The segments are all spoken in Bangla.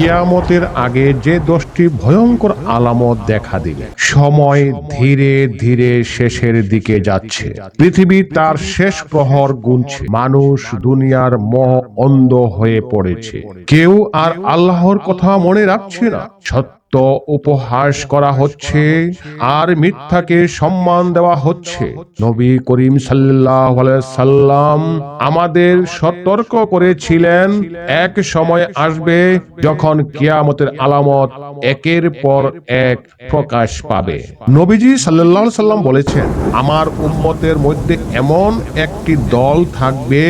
কিয়ামতের আগে যে দশটি ভয়ঙ্কর আলামত দেখা দিবে, সময় ধীরে ধীরে শেষের দিকে যাচ্ছে। পৃথিবী তার শেষ প্রহর গুনছে। মানুষ দুনিয়ার মহ অন্ধ হয়ে পড়েছে। কেউ আর আল্লাহর কথা মনে রাখছে না। সত্য উপহাস করা হচ্ছে আর মিথ্যাকে সম্মান দেওয়া হচ্ছে। নবী করিম সাল্লাহ সাল্লাম আমাদের সতর্ক করেছিলেন, এক সময় আসবে যখন কিয়ামতের আলামত একের পর এক প্রকাশ পাবে। নবীজি সাল্লাহ সাল্লাম বলেছেন, আমার উম্মতের মধ্যে এমন একটি দল থাকবে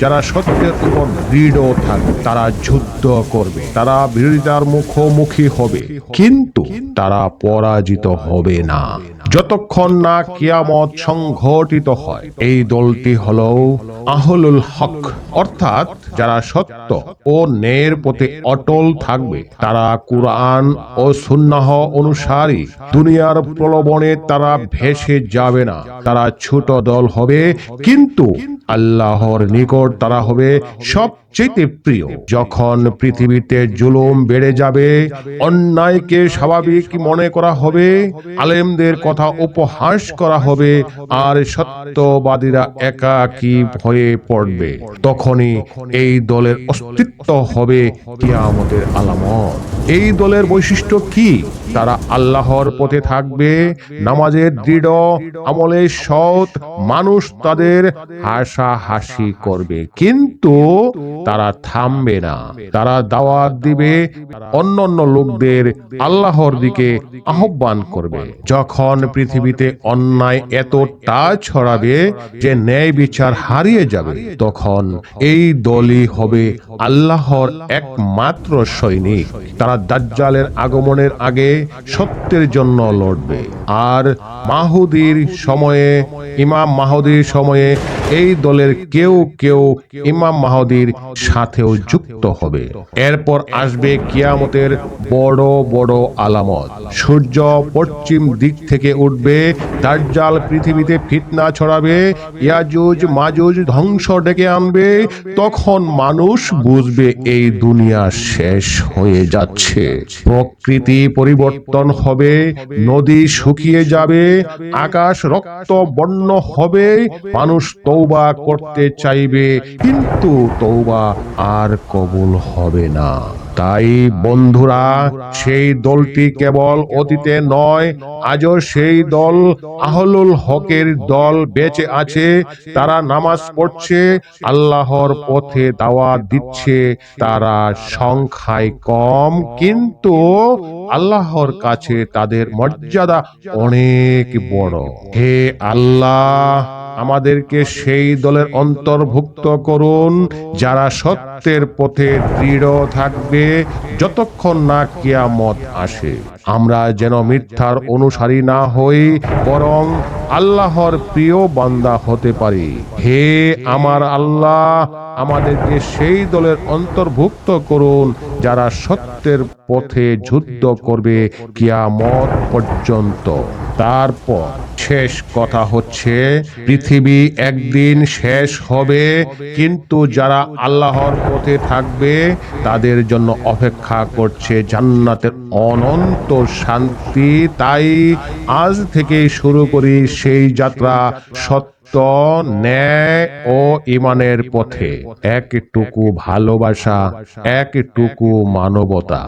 যারা সত্যের উপর দৃঢ় থাকবে, তারা যুদ্ধ করবে, তারা বিরোধিতার মুখোমুখি হবে। কিন্তু তারা পরাজিত হবে না। যতক্ষণ না কিয়ামত সংঘটিত হয় এই দলটি হল আহলুল হক। অর্থাৎ যারা সত্য ও ন্যায়ের পথে অটল থাকবে তারা কুরআন ও সুন্নাহ অনুসারী। দুনিয়ার প্রলোভনে তারা ভেসে যাবে না। তারা ছোট দল হবে কিন্তু আল্লাহর নিকট তারা হবে সবচেয়ে প্রিয়। যখন পৃথিবীতে জুলুম বেড়ে যাবে, অন্যায়কে স্বাভাবিক মনে করা হবে, আলেমদের কথা উপহাস করা হবে, আর সত্যবাদীরা একাকী ভয়ে পড়বে। তখনই এই দলের অস্তিত্ব হবে কিয়ামতের আলামত। এই দলের বৈশিষ্ট্য কি? তারা আল্লাহর পথে থাকবে, নামাজের দৃঢ় আমলে সৎ মানুষ তাদের হাসাহাসি করবে। কিন্তু তারা থামবে না। তারা দাওয়াত দিবে, অন্যান্য লোকদের আল্লাহর দিকে আহ্বান করবে। যখন পৃথিবীতে অন্যায় এতটা ছড়াবে যে ন্যায় বিচার হারিয়ে যাবে, তখন এই দলই হবে আল্লাহর একমাত্র সৈনিক। তারা দাজ্জালের আগমনের আগে সত্যের জন্য লড়বে। আর মাহুদির সময়ে, ইমাম মাহুদির সময়ে এই দলের কেউ কেউ ইমাম মাহুদির সাথেও যুক্ত হবে। এরপর আসবে কিয়ামতের বড় বড় আলামত। সূর্য পশ্চিম দিক থেকে উঠবে, দাজ্জাল পৃথিবীতে ফিতনা ছড়াবে, ইয়াজুজ, মাজুজ ধ্বংস ডেকে আনবে, তখন মানুষ বুঝবে এই দুনিয়া শেষ হয়ে যাচ্ছে। প্রকৃতি পরিবর্তন হবে, নদী শুকিয়ে যাবে, আকাশ রক্ত বন্য হবে, মানুষ তৌবা করতে চাইবে, কিন্তু তৌবা আর কবুল হবে না। তাই বন্ধুরা, সেই দলটি কেবল অতীতে নয়, আজও সেই দল আহলুল হকের দল বেঁচে আছে। তারা নামাজ পড়ছে, আল্লাহর পথে দাওয়াত দিচ্ছে। তারা সংখ্যায় কম, কিন্তু আল্লাহর কাছে তাদের মর্যাদা অনেক বড়। হে আল্লাহ, আমাদেরকে সেই দলের অন্তর্ভুক্ত করুন, যারা সত্যের পথে দৃঢ় থাকবে যতক্ষণ না কিয়ামত আসে। আমরা যেন মিথ্যার অনুসারী না হই, বরং আল্লাহর প্রিয় বান্দা হতে পারি। হে আমার আল্লাহ, আমাদেরকে সেই দলের অন্তর্ভুক্ত করুন যারা সত্যের পথে যুদ্ধ করবে কিয়ামত পর্যন্ত। তারপর শেষ কথা হচ্ছে, পৃথিবী একদিন শেষ হবে, কিন্তু যারা আল্লাহর পথে থাকবে, তাদের জন্য অপেক্ষা করছে জান্নাতের অনন্ত শান্তি। তাই আজ থেকে শুরু করি সেই যাত্রা সত্য, ন্যায় ও ইমানের পথে। একটুকু ভালোবাসা, একটুকু মানবতা।